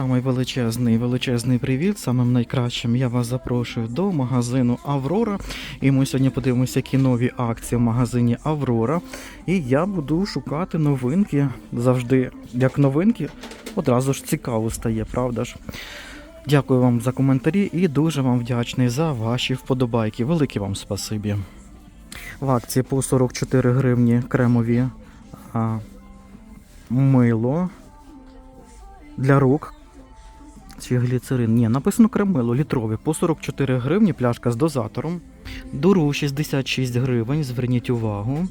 Самий величезний величезний привіт. Самим найкращим я вас запрошую до магазину Аврора. І ми сьогодні подивимося, які нові акції в магазині Аврора. І я буду шукати новинки. Завжди, як новинки, одразу ж цікаво стає, правда ж? Дякую вам за коментарі і дуже вам вдячний за ваші вподобайки. Велике вам спасибі. В акції по 44 гривні кремові а, мило для рук. Чи гліцерин? Ні, написано кремило літрове по 44 гривні, пляшка з дозатором. Дуру 66 гривень, зверніть увагу.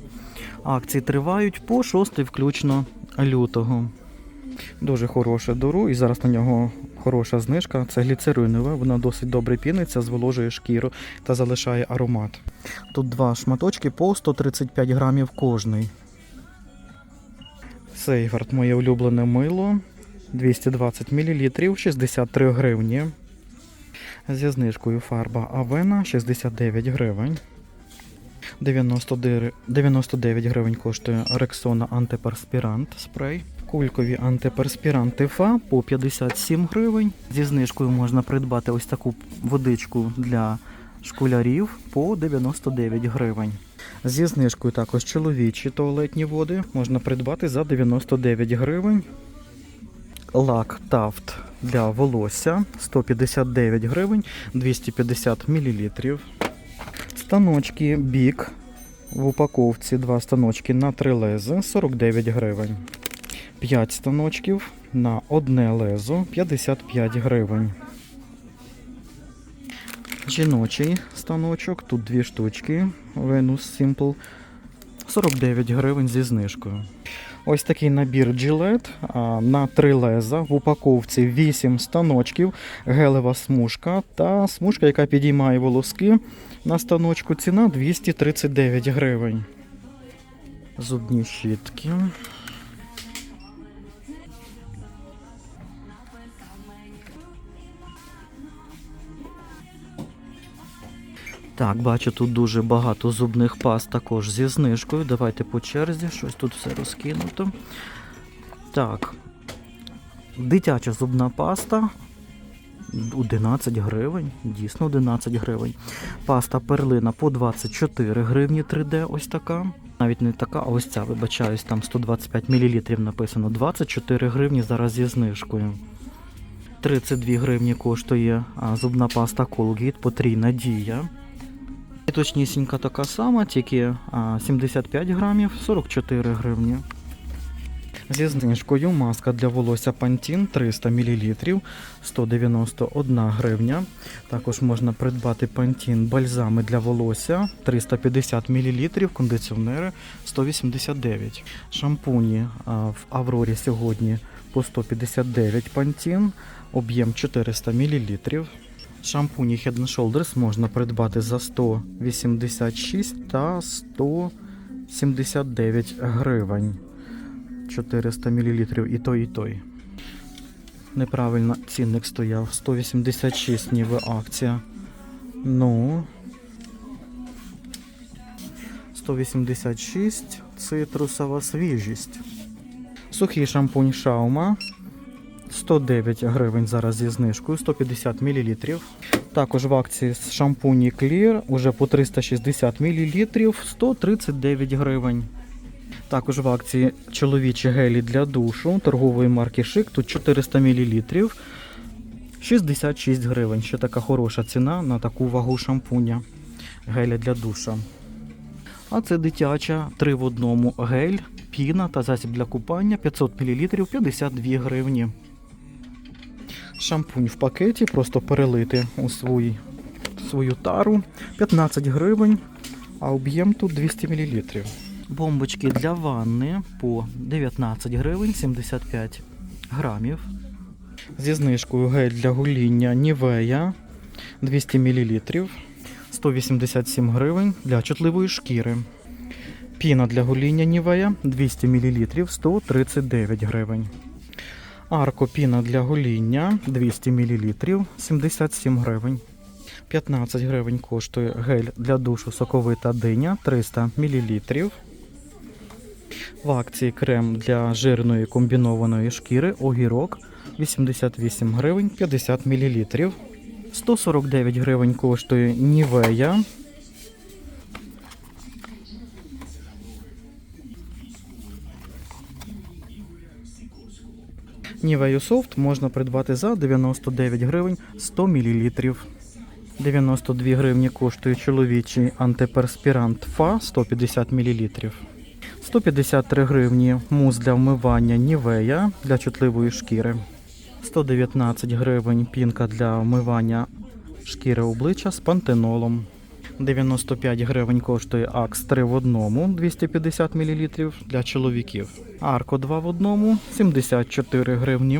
Акції тривають по 6 включно лютого. Дуже хороше дуру, і зараз на нього хороша знижка. Це гліцеринове, вона досить добре піниться, зволожує шкіру та залишає аромат. Тут два шматочки по 135 грамів кожний. Сейгард, моє улюблене мило. 220 мл, 63 гривні. Зі знижкою фарба Авена 69 гривень. 99 99 гривень коштує Рексона антиперспірант спрей. Кулькові антиперспіранти ФА по 57 гривень. Зі знижкою можна придбати ось таку водичку для школярів по 99 гривень. Зі знижкою також чоловічі туалетні води можна придбати за 99 гривень. Лак Тафт для волосся 159 гривень 250 мл. Станочки Бік в упаковці два станочки на три лези 49 гривень. 5 станочків на одне лезо 55 гривень. Жіночий станочок, тут дві штучки Venus Simple 49 гривень зі знижкою. Ось такий набір джилет на три леза. В упаковці 8 станочків, гелева смужка та смужка, яка підіймає волоски на станочку. Ціна 239 гривень. Зубні щітки. Так, бачу, тут дуже багато зубних паст також зі знижкою. Давайте по черзі, щось тут все розкинуто. Так. Дитяча зубна паста 11 гривень, дійсно 11 гривень. Паста перлина по 24 гривні 3D, ось така. Навіть не така, а ось ця, вибачаюсь, там 125 мл написано. 24 гривні зараз зі знижкою. 32 гривні коштує зубна паста Colgate потрійна дія. І точнісінька така сама, тільки а, 75 грамів, 44 гривні. Зі знижкою маска для волосся Pantene 300 мл, 191 гривня. Також можна придбати Pantene бальзами для волосся 350 мл, кондиціонери 189. Шампуні в Аврорі сьогодні по 159 Pantene, об'єм 400 мл. Шампуні Head Shoulders можна придбати за 186 та 179 гривень. 400 мл і той, і той. Неправильно цінник стояв. 186 ніби акція. Ну. 186 цитрусова свіжість. Сухий шампунь Шаума 109 гривень зараз зі знижкою, 150 мл. Також в акції з шампуні Clear уже по 360 мл, 139 гривень. Також в акції чоловічі гелі для душу торгової марки Шик. Тут 400 мл. 66 гривень. Ще така хороша ціна на таку вагу шампуня. Геля для душа. А це дитяча 3 в одному гель, піна та засіб для купання 500 мл 52 гривні. Шампунь в пакеті, просто перелити у свій, свою тару 15 гривень, а об'єм тут 200 мл. Бомбочки для ванни по 19 гривень 75 грамів. Зі знижкою гель для гоління Нівея 200 мл 187 гривень для чутливої шкіри. Піна для гоління Нівея 200 мл 139 гривень. Арко піна для гоління 200 мл 77 гривень. 15 гривень коштує гель для душу соковита диня 300 мл. В акції крем для жирної комбінованої шкіри огірок 88 гривень 50 мл. 149 гривень коштує Нівея. Нівею софт можна придбати за 99 гривень 100 мл. 92 гривні коштує чоловічий антиперспірант ФА 150 мл. 153 гривні мус для вмивання Нівея для чутливої шкіри. 119 гривень пінка для вмивання шкіри обличчя з пантенолом. 95 гривень коштує Акс 3 в одному 250 мл для чоловіків. Арко 2 в одному 74 гривні.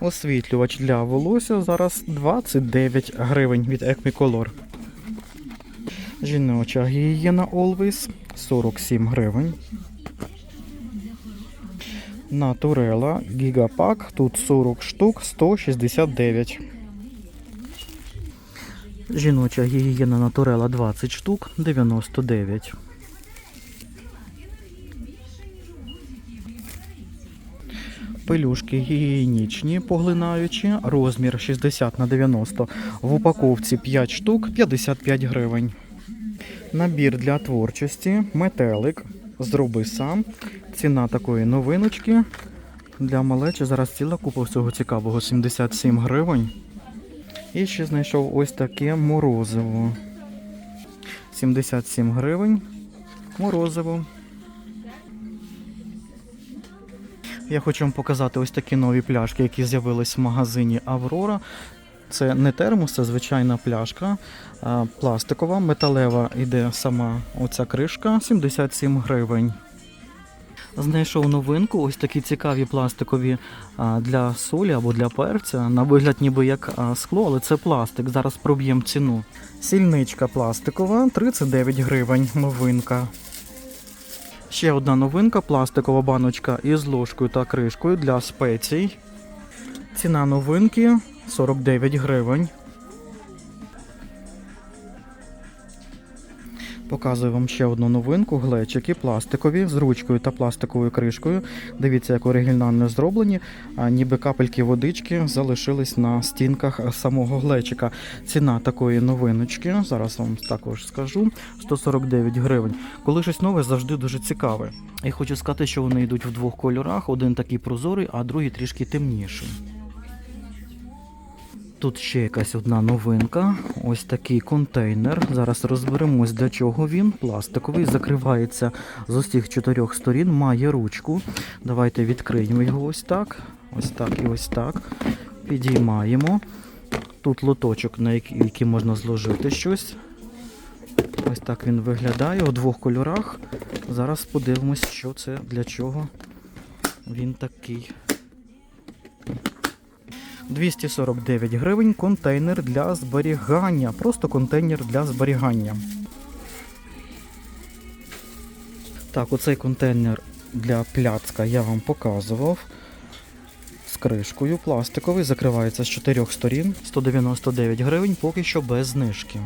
Освітлювач для волосся зараз 29 гривень від Equicolor. Жіноча гігієна Always 47 гривень. Натурела Гігапак. Тут 40 штук 169. Жіноча гігієна Натурела 20 штук 99. Пелюшки гігієнічні, поглинаючі, розмір 60 на 90. В упаковці 5 штук 55 гривень. Набір для творчості, метелик, зроби сам. Ціна такої новиночки. Для малечі зараз ціла купа всього цікавого 77 гривень. І ще знайшов ось таке морозиво. 77 гривень. Морозиво. Я хочу вам показати ось такі нові пляшки, які з'явились в магазині Аврора. Це не термос, це звичайна пляшка, пластикова, металева іде сама оця кришка 77 гривень. Знайшов новинку, ось такі цікаві пластикові для солі або для перця. На вигляд ніби як скло, але це пластик. Зараз проб'ємо ціну. Сільничка пластикова 39 гривень. Новинка. Ще одна новинка пластикова баночка із ложкою та кришкою для спецій. Ціна новинки 49 гривень. Показую вам ще одну новинку. Глечики пластикові з ручкою та пластиковою кришкою. Дивіться, як оригінально зроблені, ніби капельки водички залишились на стінках самого глечика. Ціна такої новиночки, зараз вам також скажу, 149 гривень. Коли щось нове, завжди дуже цікаве. І хочу сказати, що вони йдуть в двох кольорах: один такий прозорий, а другий трішки темніший. Тут ще якась одна новинка. Ось такий контейнер. Зараз розберемось, для чого він. Пластиковий, закривається з усіх чотирьох сторін, має ручку. Давайте відкриємо його ось так. Ось так і ось так. Підіймаємо. Тут лоточок, на який, можна зложити щось. Ось так він виглядає у двох кольорах. Зараз подивимось, що це, для чого він такий. 249 гривень контейнер для зберігання. Просто контейнер для зберігання. Так, оцей контейнер для пляцка я вам показував. З кришкою пластиковий, закривається з чотирьох сторін. 199 гривень, поки що без знижки.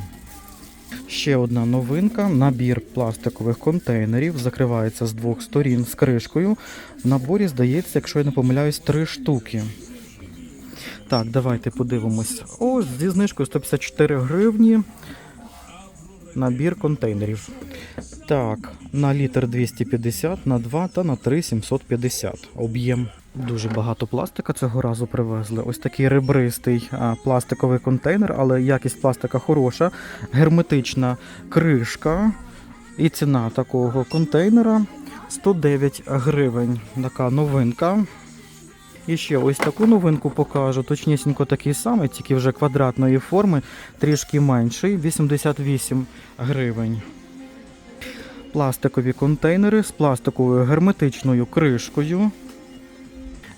Ще одна новинка: набір пластикових контейнерів закривається з двох сторін з кришкою. В наборі, здається, якщо я не помиляюсь, три штуки. Так, давайте подивимось. Ось зі знижкою 154 гривні. Набір контейнерів. Так, на літр 250, на 2 та на 3 750. Об'єм. Дуже багато пластика цього разу привезли. Ось такий ребристий пластиковий контейнер, але якість пластика хороша. Герметична кришка. І ціна такого контейнера 109 гривень. Така новинка. І ще ось таку новинку покажу. Точнісінько такий самий, тільки вже квадратної форми, трішки менший, 88 гривень. Пластикові контейнери з пластиковою герметичною кришкою.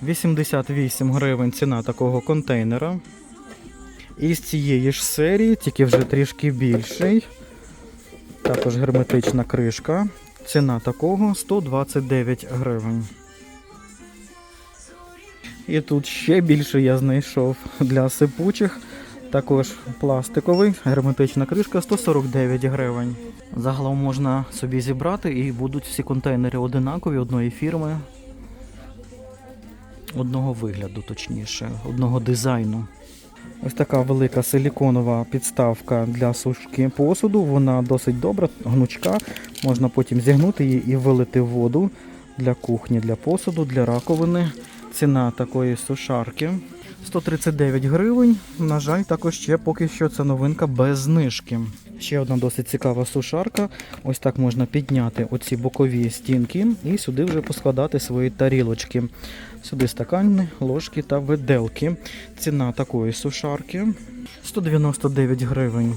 88 гривень ціна такого контейнера. І з цієї ж серії, тільки вже трішки більший. Також герметична кришка. Ціна такого 129 гривень. І тут ще більше я знайшов для сипучих. Також пластиковий, герметична кришка 149 гривень. Загалом можна собі зібрати і будуть всі контейнери одинакові одної фірми. одного вигляду, точніше, одного дизайну. Ось така велика силіконова підставка для сушки посуду. Вона досить добра, гнучка. Можна потім зігнути її і вилити воду для кухні, для посуду, для раковини. Ціна такої сушарки 139 гривень. На жаль, також ще поки що це новинка без знижки. Ще одна досить цікава сушарка. Ось так можна підняти оці бокові стінки і сюди вже поскладати свої тарілочки. Сюди стакани, ложки та виделки. Ціна такої сушарки 199 гривень.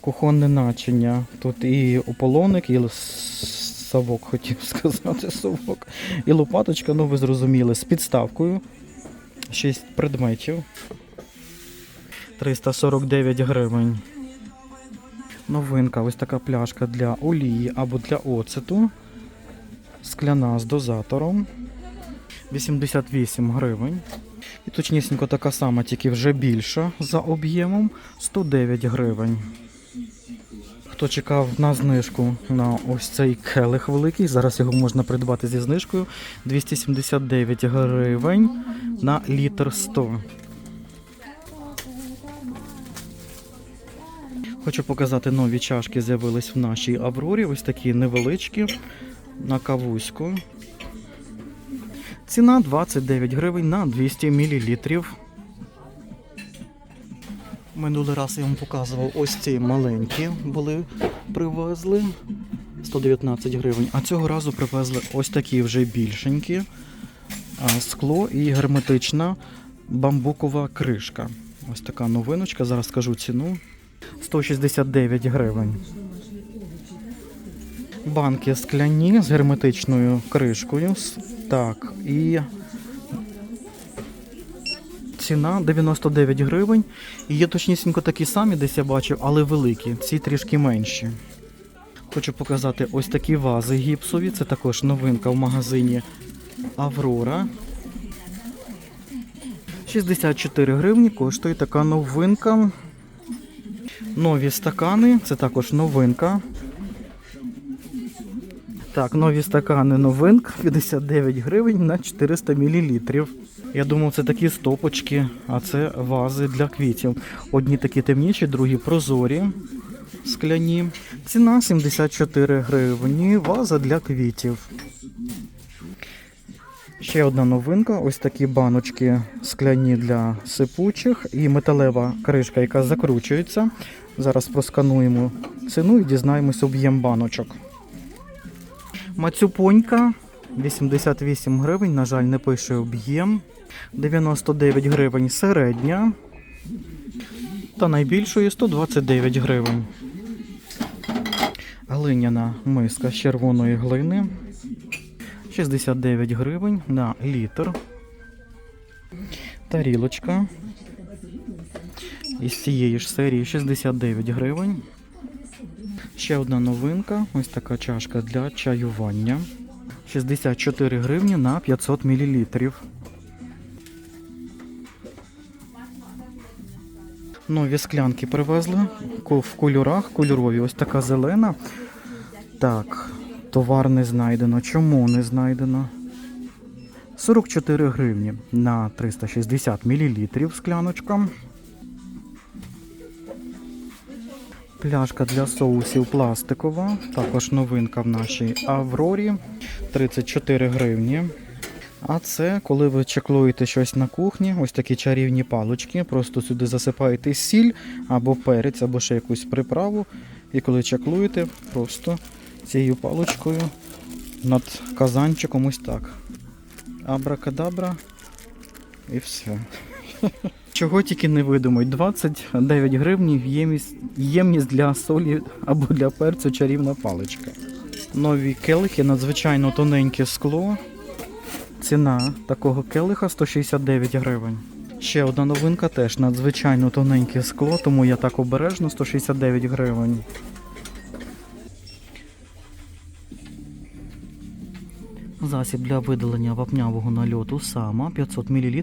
Кухонне начиня. Тут і ополоник, і совок, хотів сказати, совок. І лопаточка, ну ви зрозуміли, з підставкою. 6 предметів. 349 гривень. Новинка, ось така пляшка для олії або для оцету. Скляна з дозатором. 88 гривень. І точнісінько така сама, тільки вже більша за об'ємом 109 гривень. Хто чекав на знижку на ось цей келих великий, зараз його можна придбати зі знижкою 279 гривень на літр 100. Хочу показати нові чашки з'явились в нашій Аврорі. Ось такі невеличкі на кавуську. Ціна 29 гривень на 200 мл. Минулий раз я вам показував ось ці маленькі були привезли 119 гривень. А цього разу привезли ось такі вже більшенькі. Скло і герметична бамбукова кришка. Ось така новиночка. Зараз скажу ціну. 169 гривень. Банки скляні з герметичною кришкою. Так, і ціна 99 гривень. І є точнісінько такі самі, десь я бачив, але великі. Ці трішки менші. Хочу показати ось такі вази гіпсові. Це також новинка в магазині Аврора. 64 гривні коштує така новинка. Нові стакани, це також новинка. Так, нові стакани новинка 59 гривень на 400 мл. Я думав, це такі стопочки, а це вази для квітів. Одні такі темніші, другі прозорі, скляні. Ціна 74 гривні, ваза для квітів. Ще одна новинка: ось такі баночки скляні для сипучих і металева кришка, яка закручується. Зараз проскануємо ціну і дізнаємось об'єм баночок. Мацюпонька 88 гривень, на жаль, не пише об'єм. 99 гривень середня. Та найбільшої 129 гривень. Глиняна миска з червоної глини. 69 гривень на літр. Тарілочка. Із цієї ж серії 69 гривень. Ще одна новинка. Ось така чашка для чаювання. 64 гривні на 500 мл. Нові склянки привезли в кольорах кольорові. Ось така зелена. Так, товар не знайдено. Чому не знайдено? 44 гривні на 360 мл скляночка. Пляшка для соусів пластикова. Також новинка в нашій Аврорі. 34 гривні. А це, коли ви чеклуєте щось на кухні, ось такі чарівні палочки. Просто сюди засипаєте сіль або перець, або ще якусь приправу. І коли чеклуєте, просто цією палочкою над казанчиком ось так. Абракадабра і все. Чого тільки не видумають. 29 гривень ємність, ємність для солі або для перцю чарівна паличка. Нові келихи, надзвичайно тоненьке скло. Ціна такого келиха 169 гривень. Ще одна новинка теж надзвичайно тоненьке скло, тому я так обережно 169 гривень. Засіб для видалення вапнявого нальоту сама 500 мл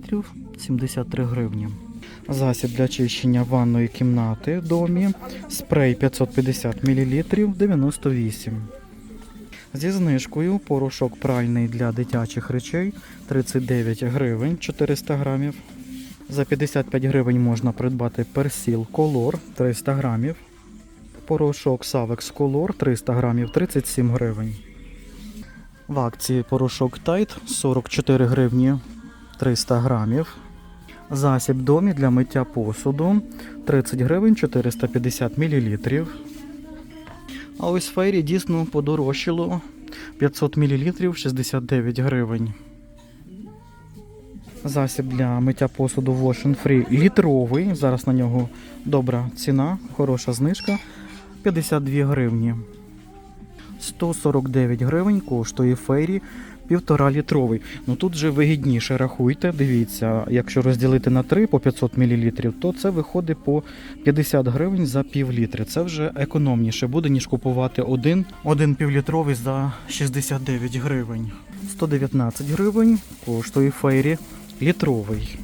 73 гривні. Засіб для очищення ванної кімнати в домі. Спрей 550 мл 98. Зі знижкою порошок пральний для дитячих речей 39 гривень 400 грамів. За 55 гривень можна придбати персіл Color 300 грамів. Порошок Savex Color 300 грамів 37 гривень. В акції порошок Tide 44 гривні 300 грамів. Засіб домі для миття посуду 30 гривень 450 мл. А ось фейрі дійсно подорожчало 500 мл 69 гривень. Засіб для миття посуду Wash Free літровий. Зараз на нього добра ціна, хороша знижка 52 гривні. 149 гривень коштує фейрі півтора літровий. Ну тут же вигідніше рахуйте. Дивіться, якщо розділити на 3 по 500 мл, то це виходить по 50 гривень за пів літри. Це вже економніше буде, ніж купувати один, один півлітровий за 69 гривень. 119 гривень коштує фейрі літровий.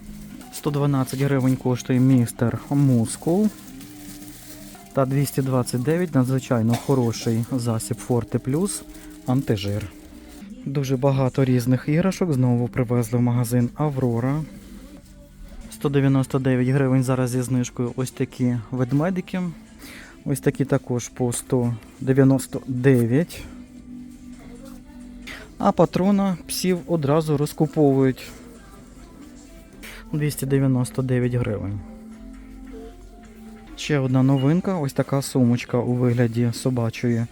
112 гривень коштує містер Мускул. Та 229 надзвичайно хороший засіб Forte Plus антижир. Дуже багато різних іграшок знову привезли в магазин Аврора. 199 гривень зараз зі знижкою ось такі ведмедики. Ось такі також по 199. А патрона псів одразу розкуповують 299 гривень. Ще одна новинка, ось така сумочка у вигляді собачої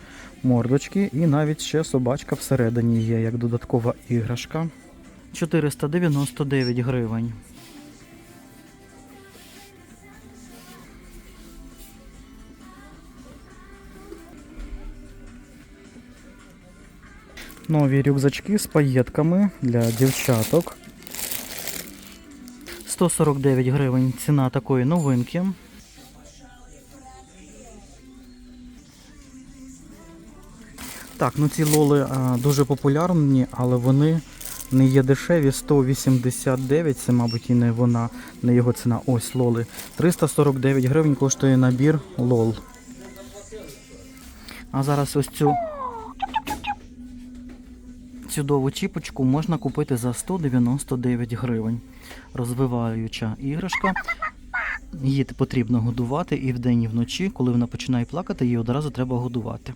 мордочки, і навіть ще собачка всередині є, як додаткова іграшка. 499 гривень. Нові рюкзачки з паєтками для дівчаток. 149 гривень ціна такої новинки. Так, ну ці лоли а, дуже популярні, але вони не є дешеві. 189, це, мабуть, і не вона, не його ціна. Ось лоли. 349 гривень коштує набір лол. А зараз ось цю чудову чіпочку можна купити за 199 гривень. Розвиваюча іграшка. Її потрібно годувати і вдень, і вночі. Коли вона починає плакати, її одразу треба годувати.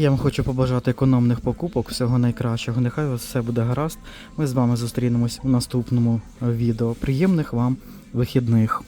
Я вам хочу побажати економних покупок, всього найкращого. Нехай у вас все буде гаразд. Ми з вами зустрінемось у наступному відео. Приємних вам вихідних!